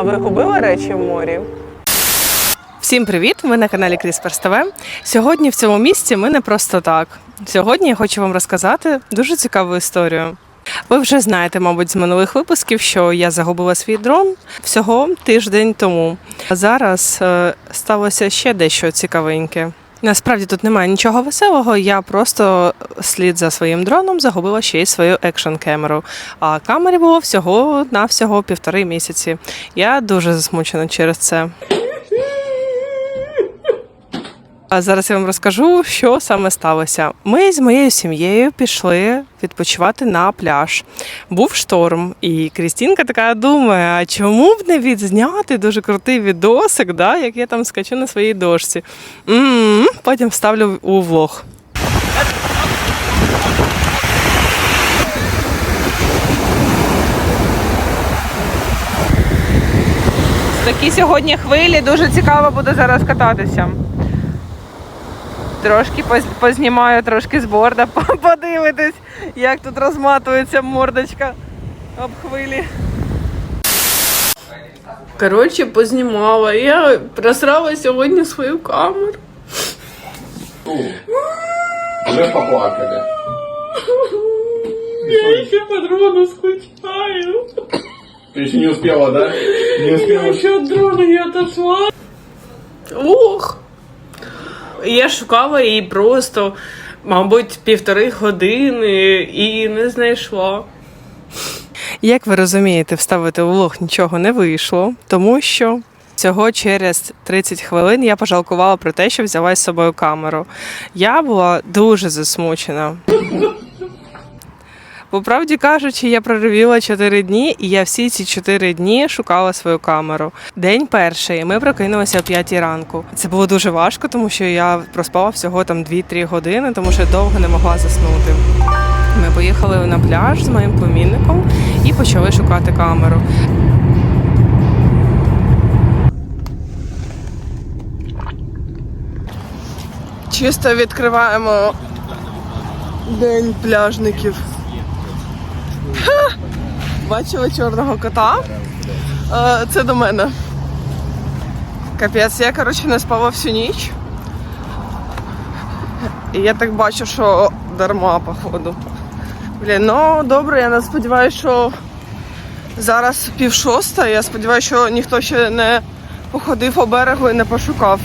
А ви губили речі в морі? Всім привіт! Ви на каналі Крісперс ТВ. Сьогодні в цьому місці ми не просто так. Сьогодні я хочу вам розказати дуже цікаву історію. Ви вже знаєте, мабуть, з минулих випусків, що я загубила свій дрон всього тиждень тому. А зараз е, сталося ще дещо цікавеньке. Насправді тут немає нічого веселого. Я просто слід за своїм дроном загубила ще й свою екшн камеру. А камері було всього на всього півтори місяці. Я дуже засмучена через це. А зараз я вам розкажу, що саме сталося. Ми з моєю сім'єю пішли відпочивати на пляж. Був шторм, і Крістінка така думає: а чому б не відзняти дуже крутий відосик, да, як я там скачу на своїй дошці. м потім вставлю у влог. Такі сьогодні хвилі, дуже цікаво буде зараз кататися. Трошки познімаю трошки з борда, подивитись, як тут розматується мордочка об хвилі. Коротше, познімала. Я просрала сьогодні свою камеру. Вже поплакали. Я ще по дрону скучаю. Ты еще не успела, да? Не успела. Ще від дрону я отошла. Ох. Я шукала її просто, мабуть, півтори години і не знайшла. Як ви розумієте, вставити у влог нічого не вийшло, тому що всього через 30 хвилин я пожалкувала про те, що взяла з собою камеру. Я була дуже засмучена. По правді кажучи, я проревіла 4 дні, і я всі ці 4 дні шукала свою камеру. День перший. Ми прокинулися о 5 ранку. Це було дуже важко, тому що я проспала всього там 2-3 години, тому що довго не могла заснути. Ми поїхали на пляж з моїм племінником і почали шукати камеру. Чисто відкриваємо день пляжників. Бачили чорного кота? Е, Це до мене. Капець, я, коротше, не спала всю ніч. І я так бачу, що дарма, походу. Блін, ну добре, я сподіваюся, що зараз пів шоста. Я сподіваюся, що ніхто ще не походив по берегу і не пошукав.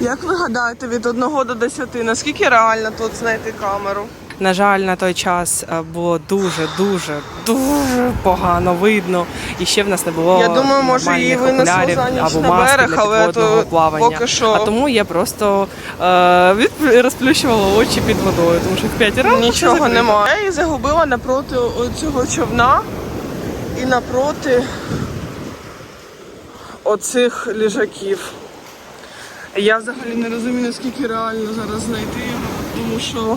Як ви гадаєте, від 1 до 10, наскільки реально тут знайти камеру? На жаль, на той час е, було дуже, дуже, дуже погано видно. І ще в нас не було. Я думаю, може, її винесло за ніч або на берег, але то плавання. поки що- А тому я просто е, розплющувала очі під водою, тому що в 5 ранку Нічого немає. Я її загубила напроти цього човна і напроти оцих ліжаків. Я взагалі не розумію, наскільки реально зараз знайти його, тому що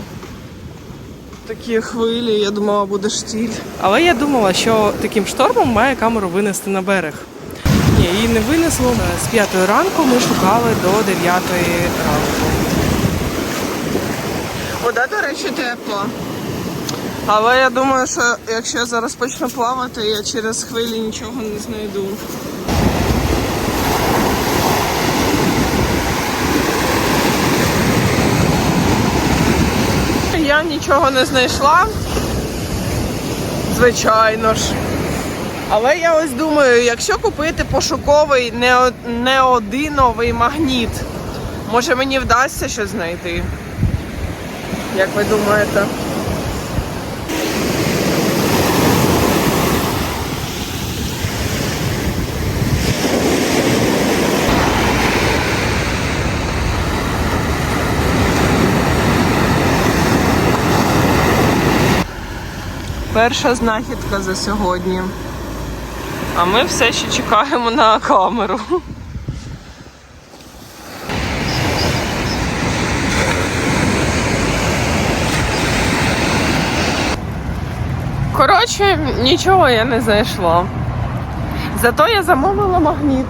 такі хвилі, я думала, буде штіль. Але я думала, що таким штормом має камеру винести на берег. Ні, її не винесло. З 5 ранку ми шукали до 9 ранку. Вода, до речі, тепла. Але я думаю, що якщо я зараз почну плавати, я через хвилі нічого не знайду. Я нічого не знайшла. Звичайно ж. Але я ось думаю, якщо купити пошуковий неодиновий магніт, може мені вдасться щось знайти. Як ви думаєте? Перша знахідка за сьогодні. А ми все ще чекаємо на камеру. Коротше, нічого я не знайшла. Зато я замовила магніт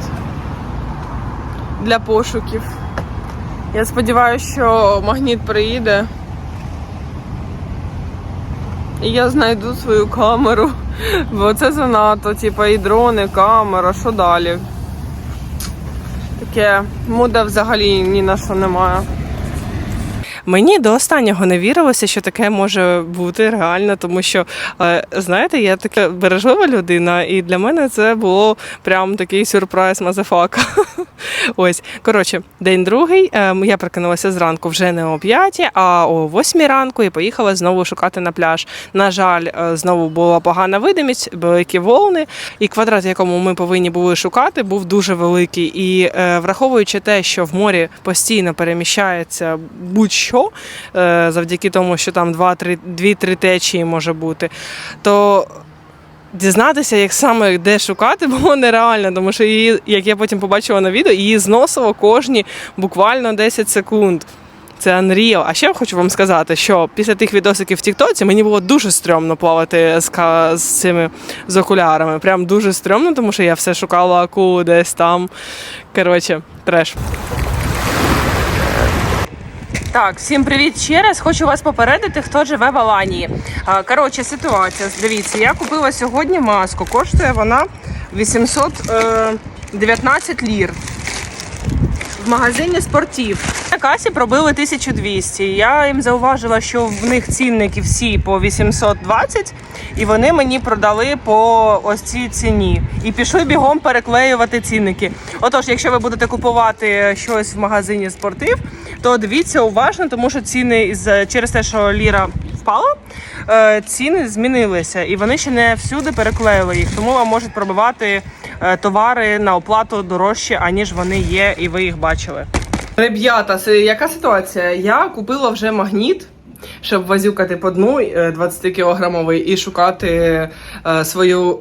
для пошуків. Я сподіваюся, що магніт приїде. І я знайду свою камеру. Бо це занадто, типа і дрони, камера, що далі? Таке муда взагалі ні на що немає. Мені до останнього не вірилося, що таке може бути реально, тому що е, знаєте, я така бережлива людина, і для мене це було прям такий сюрприз мазафака. Ось коротше, день другий. е, Я прокинулася зранку вже не о 5, а о 8 ранку і поїхала знову шукати на пляж. На жаль, е, знову була погана видимість, великі волни, і квадрат, якому ми повинні були шукати, був дуже великий. І враховуючи те, що в морі постійно переміщається будь-що, е, завдяки тому, що там 2-3 течії може бути, то дізнатися, як саме де шукати, було нереально, тому що її, як я потім побачила на відео, її зносило кожні буквально 10 секунд. Це Unreal. А ще хочу вам сказати, що після тих відосиків в Тіктоці мені було дуже стрьомно плавати з, з цими з окулярами. Прям дуже стрьомно, тому що я все шукала акулу десь там. Коротше, треш. Так, всім привіт ще раз. Хочу вас попередити, хто живе в Аланії. Коротше, ситуація. Дивіться, я купила сьогодні маску. Коштує вона 819 лір. Магазині спортів. На касі пробили 1200. Я їм зауважила, що в них цінники всі по 820, і вони мені продали по ось цій ціні. І пішли бігом переклеювати цінники. Отож, якщо ви будете купувати щось в магазині спортив, то дивіться уважно, тому що ціни із через те, що ліра впала, е, ціни змінилися, і вони ще не всюди переклеїли їх. Тому вам можуть пробивати товари на оплату дорожче, аніж вони є, і ви їх бачили. Ребята, яка ситуація? Я купила вже магніт. Щоб возюкати по дну е, 20 кілограмовий і шукати е, свою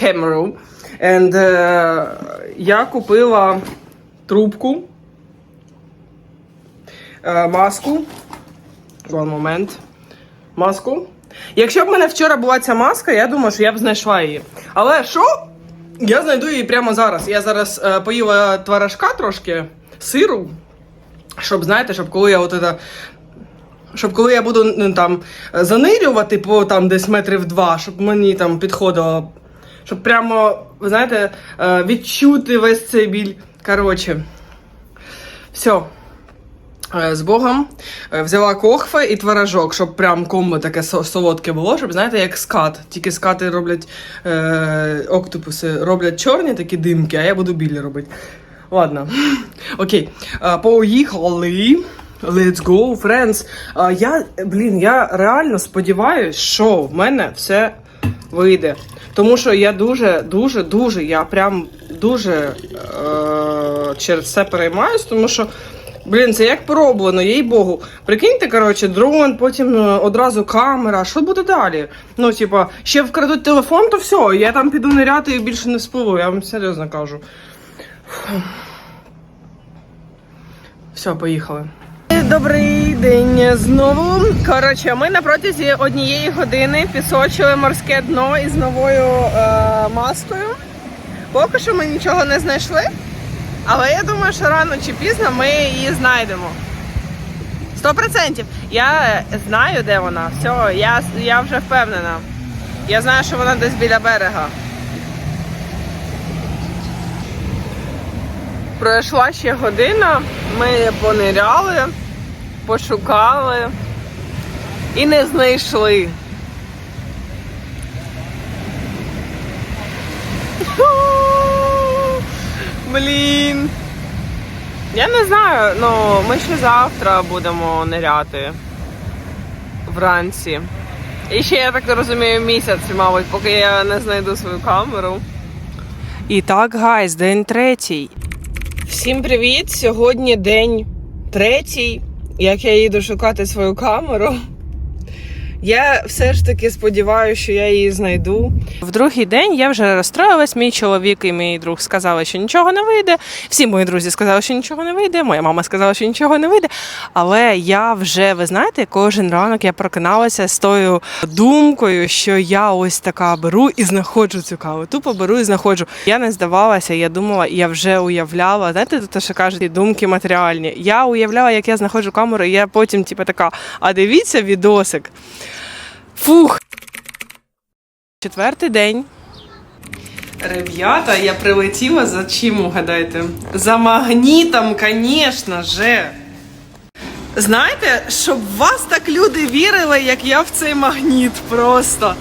камеру. Е, я купила трубку, е, маску. One момент. Маску. Якщо б в мене вчора була ця маска, я думаю, що я б знайшла її. Але що? Я знайду її прямо зараз. Я зараз е, поїла творожка трошки, сиру. Щоб, знаєте, щоб коли я от это, щоб коли я буду ну, там занирювати по там десь метрів два, щоб мені там підходило, щоб прямо, ви знаєте, е, відчути весь цей біль. Коротше, все. Е, З Богом Е, взяла кохве і творожок, щоб прям комбо таке солодке було, щоб знаєте, як скат. Тільки скати роблять е, октопуси, роблять чорні такі димки, а я буду білі робити. Ладно. Окей. Е, Поїхали. Let's go, friends. Я, блін, я реально сподіваюся, що в мене все вийде. Тому що я дуже, дуже, дуже, я прям дуже е, через це переймаюсь, тому що. Блін, це як пороблено, їй Богу. Прикиньте, коротше, дрон, потім е, одразу камера. Що буде далі? Ну, типа, ще вкрадуть телефон, то все, я там піду ниряти і більше не вспливу, я вам серйозно кажу. Все, поїхали. Добрий день знову. Коротше, ми на протязі однієї години пісочили морське дно із новою е, маскою. Поки що ми нічого не знайшли. Але я думаю, що рано чи пізно ми її знайдемо. Сто процентів. Я знаю, де вона. Все, я, я вже впевнена. Я знаю, що вона десь біля берега. Пройшла ще година, ми пониряли, пошукали і не знайшли. Блін. Я не знаю, ну ми ще завтра будемо ниряти вранці. І ще, я так розумію, місяць, мабуть, поки я не знайду свою камеру. І так, гайз, день третій. Всім привіт! Сьогодні день третій, як я їду шукати свою камеру. Я все ж таки сподіваюся, що я її знайду. В другий день я вже розстроїлась. Мій чоловік і мій друг сказали, що нічого не вийде. Всі мої друзі сказали, що нічого не вийде. Моя мама сказала, що нічого не вийде. Але я вже, ви знаєте, кожен ранок я прокиналася з тою думкою, що я ось така беру і знаходжу цю каву. Тупо беру і знаходжу. Я не здавалася, я думала, я вже уявляла. Знаєте, те, що кажуть, думки матеріальні. Я уявляла, як я знаходжу камеру, і я потім, типу, така, а дивіться відосик. Фух. Четвертий день. Ребята, я прилетіла за чим угадайте? За магнітом, звісно же. Знаєте, щоб вас так люди вірили, як я в цей магніт просто.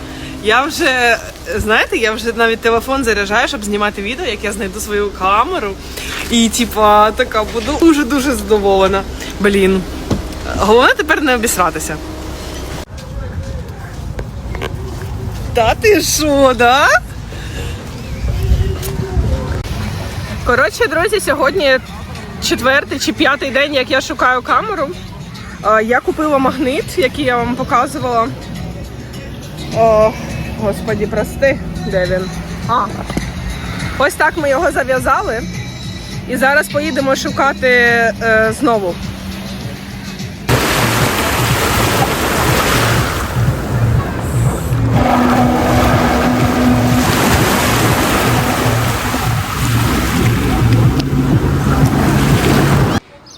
Я вже, знаєте, я вже навіть телефон заряджаю, щоб знімати відео, як я знайду свою камеру. І, типа, така буду дуже-дуже задоволена. Блін. Головне тепер не обісратися. Та ти що, да? Коротше, друзі, сьогодні четвертий чи п'ятий день, як я шукаю камеру. Я купила магнит, який я вам показувала. О, господі, прости, де він? А. Ось так ми його зав'язали. І зараз поїдемо шукати е, знову.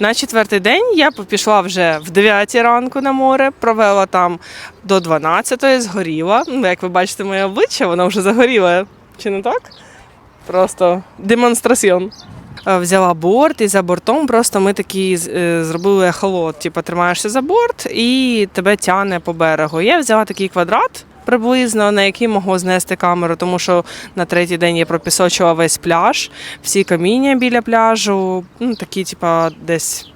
На четвертий день я пішла вже в 9 ранку на море, провела там до 12, згоріла. Ну, як ви бачите, моє обличчя, воно вже загоріло. Чи не так? Просто демонстраціон. Е, Взяла борт і за бортом просто ми такі е, зробили ехолот. Типу, тримаєшся за борт і тебе тягне по берегу. Я взяла такий квадрат приблизно, на який могло знести камеру, тому що на третій день я пропісочила весь пляж, всі каміння біля пляжу, ну такі, типа, десь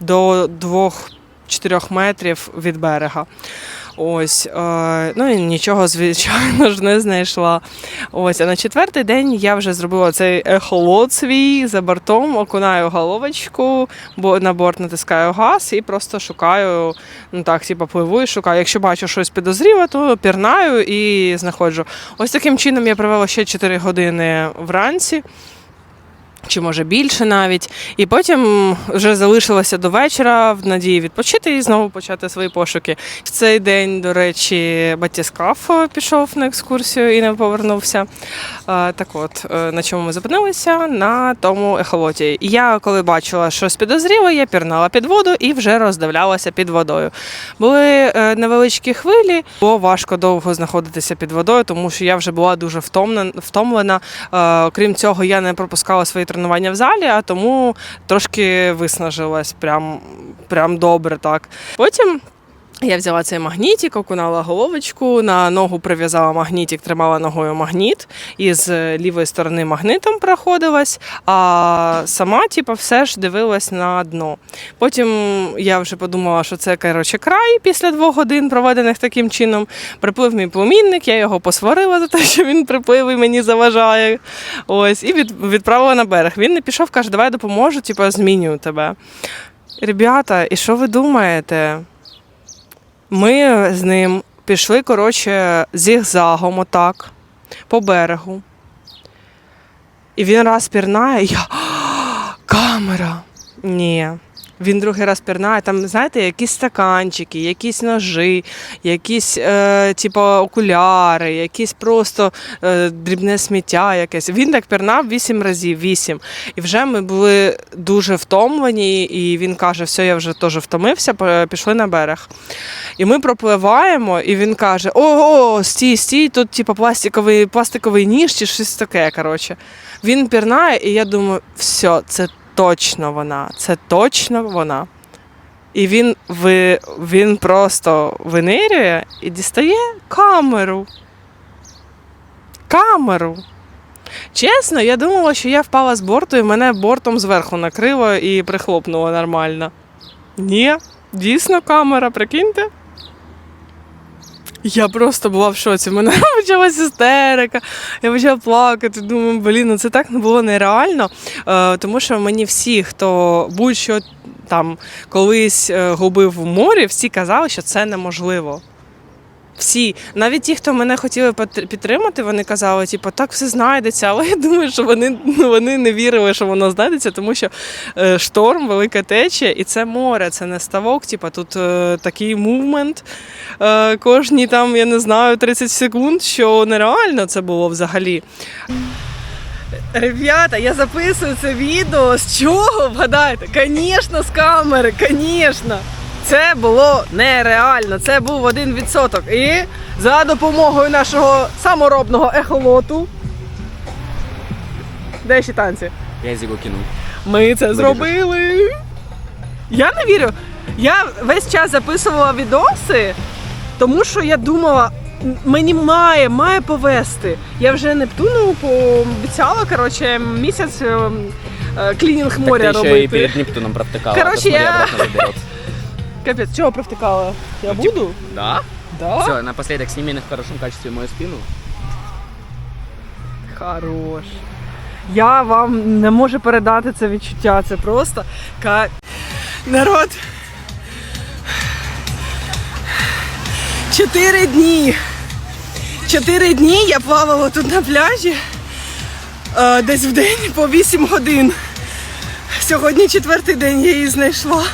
до 2-4 метрів від берега. Ось, е, ну і нічого, звичайно ж, не знайшла. Ось, а на четвертий день я вже зробила цей ехолот свій за бортом, окунаю головочку, бо на борт натискаю газ і просто шукаю, ну так, типу, пливу і шукаю. Якщо бачу щось підозріле, то пірнаю і знаходжу. Ось таким чином я провела ще 4 години вранці чи може більше навіть. І потім вже залишилося до вечора в надії відпочити і знову почати свої пошуки. В цей день, до речі, батіскаф пішов на екскурсію і не повернувся. Так от, е, на чому ми зупинилися? На тому ехолоті. Я, коли бачила щось підозріле, я пірнала під воду і вже роздивлялася під водою. Були е, невеличкі хвилі, було важко довго знаходитися під водою, тому що я вже була дуже втомлена. Е, цього, я не пропускала свої тренування в залі, а тому трошки виснажилась прям, прям добре так. Потім. Я взяла цей магнітик, окунала головочку, на ногу прив'язала магнітик, тримала ногою магніт, і з лівої сторони магнитом проходилась, а сама, типу, все ж дивилась на дно. Потім я вже подумала, що це коротше, край після двох годин, проведених таким чином. Приплив мій племінник, я його посварила за те, що він приплив і мені заважає. Ось, і від, відправила на берег. Він не пішов, каже, давай допоможу, типу, змінюю тебе. Ребята, і що ви думаєте? Ми з ним пішли, коротше, зігзагом отак, по берегу. І він раз пірнає, і я. Камера! Ні. Він другий раз пірнає, там, знаєте, якісь стаканчики, якісь ножи, якісь е, типу, окуляри, якісь просто е, дрібне сміття якесь. Він так пірнав вісім разів, вісім. І вже ми були дуже втомлені, і він каже, все, я вже теж втомився, пішли на берег. І ми пропливаємо, і він каже: О, о, стій, стій, тут типу, пластиковий, пластиковий ніж чи щось таке. Коротше. Він пірнає, і я думаю, все, це точно вона, це точно вона. І він, ви, він просто винирює і дістає камеру. Камеру. Чесно, я думала, що я впала з борту і мене бортом зверху накрило і прихлопнуло нормально. Ні, дійсно камера, прикиньте. Я просто була в шоці. У мене почалася істерика. Я почала плакати. Думаю, блін, ну це так було нереально. Е, тому що мені всі, хто будь-що там колись е, губив в морі, всі казали, що це неможливо. Всі, навіть ті, хто мене хотіли підтримати, вони казали, типу, так все знайдеться. Але я думаю, що вони, ну, вони не вірили, що воно знайдеться, тому що е, шторм, велика течія, і це море, це не ставок. Типу, тут е, такий мувмент е, кожні там, я не знаю, 30 секунд, що нереально це було взагалі. Ребята, я записую це відео. З чого? Вгадайте? Звісно, з камери, звісно. Це було нереально. Це був один відсоток. І за допомогою нашого саморобного ехолоту. Де ще танці? Я його кинув. Ми це зробили. Я не вірю. Я весь час записувала відоси, тому що я думала, мені має, має повести. Я вже Нептуну пообіцяла, коротше, місяць е, е, клінінг моря так ти ще робити. і перед Нептуном провтикала. Короче, Посмотри, я- Капець, чого провтикала? Я Ну, буду? Да? Да. Все, напоследок сними в хорошем качестве мою спину. Хорош. Я вам не можу передати це відчуття. Це просто ка... народ. Чотири дні. Чотири дні я плавала тут на пляжі. е, десь в день по 8 годин. Сьогодні четвертий день я її знайшла.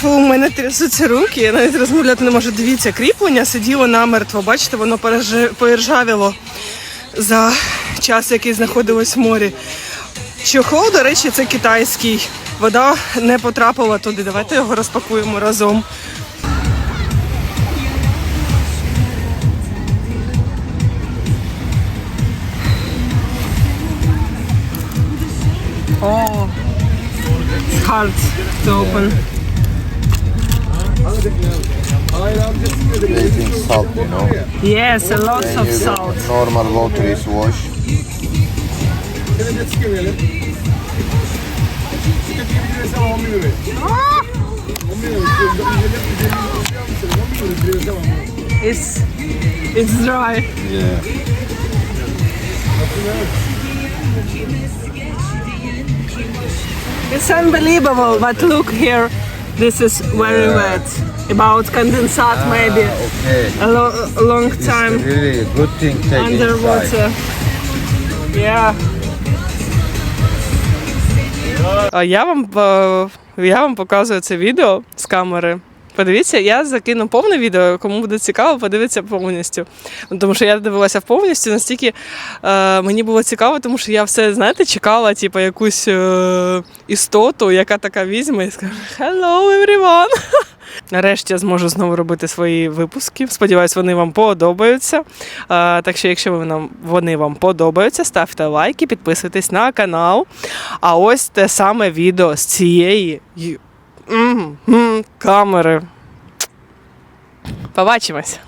Фу, у мене трясуться руки, я навіть розмовляти не можу. Дивіться, кріплення сиділо намертво. Бачите, воно поіржавіло за час, який знаходилось в морі. Чохол, до речі, це китайський. Вода не потрапила туди. Давайте його розпакуємо разом. О, hard to open. Using salt, you know. Yes, a lot of salt. Normal water is wash. Ah! It's it's dry. Yeah. It's unbelievable, but look here. This is very Yeah. wet. About condensate maybe. Okay. A, lo- a long time Really good thing take inside. underwater. Yeah. А я вам е, я вам показую це відео з камери. Подивіться, я закину повне відео, кому буде цікаво, подивіться повністю. Ну, Тому що я дивилася повністю, настільки е, мені було цікаво, тому що я все, знаєте, чекала, типу, якусь е, істоту, яка така візьме і скаже Hello, everyone! Нарешті я зможу знову робити свої випуски. Сподіваюсь, вони вам подобаються. Е, так що, якщо нам, вони вам подобаються, ставте лайки, підписуйтесь на канал. А ось те саме відео з цієї й- м, м, камери. Побачимось.